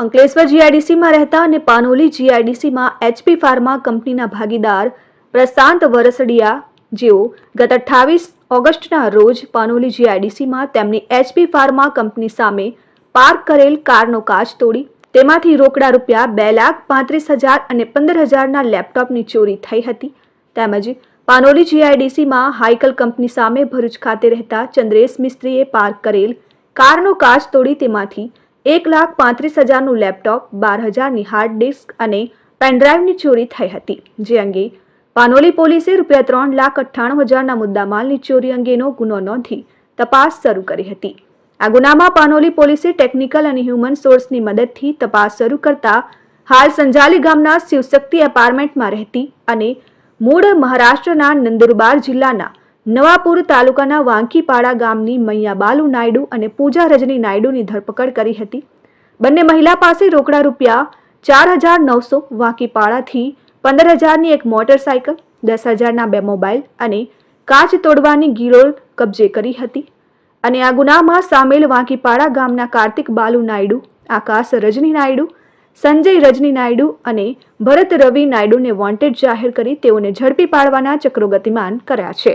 અંકલેશ્વર જીઆઈડીસીમાં રહેતા અને Panoli જીઆઈડીસીમાં HP pharma કંપનીના ભાગીદાર પ્રશાંત વરસડિયા, જેઓ ગત અઠ્ઠાવીસ ઓગસ્ટના રોજ પાનોલી જીઆઈડીસીમાં તેમની એચપી ફાર્મા કંપની સામે પાર્ક કરેલ કારનો કાચ તોડી, તેમાંથી રોકડા રૂપિયા બે લાખ પાંત્રીસ હજાર અને પંદર હજારના લેપટોપની ચોરી થઈ હતી. તેમજ પાનોલી જીઆઈડીસીમાં હાઇકલ કંપની સામે ભરૂચ ખાતે રહેતા ચંદ્રેશ મિસ્ત્રીએ પાર્ક કરેલ કારનો કાચ તોડી, તેમાંથી એક લાખ પાંત્રીસ હજારનું લેપટોપ, બાર હજારની હાર્ડ ડિસ્ક અને પેનડ્રાઈવની ચોરી થઈ હતી. જે અંગે પાનોલી પોલીસે રૂપિયા ત્રણ લાખ અઠ્ઠાણું હજારના મુદ્દામાલની ચોરી અંગેનો ગુનો નોંધી તપાસ શરૂ કરી હતી. આ ગુનામાં પાનોલી પોલીસે ટેકનિકલ અને હ્યુમન સોર્સની મદદથી તપાસ શરૂ કરતા હાલ સંજાલી ગામના શિવશક્તિ એપાર્ટમેન્ટમાં રહેતી અને મૂળ મહારાષ્ટ્રના નંદુરબાર જિલ્લાના નવાપુર તાલુકાના વાંકીપાડા ગામની મૈયા બાલુ નાયડુ અને પૂજા રજની નાયડુની ધરપકડ કરી હતી. બંને મહિલા પાસે રોકડા રૂપિયા ચાર હજાર નવસો વાંકીપાડાથી પંદર હજારની એક મોટરસાયકલ, દસ હજારના બે મોબાઈલ અને કાચ તોડવાની ગીરોળ કબજે કરી હતી. અને આ ગુનામાં સામેલ વાંકીપાડા ગામના કાર્તિક બાલુ નાયડુ, આકાશ રજની નાયડુ, સંજય રજની નાયડુ અને ભરત રવિ નાયડુને વોન્ટેડ જાહેર કરી તેઓને ઝડપી પાડવાના ચક્રો ગતિમાન કર્યા છે.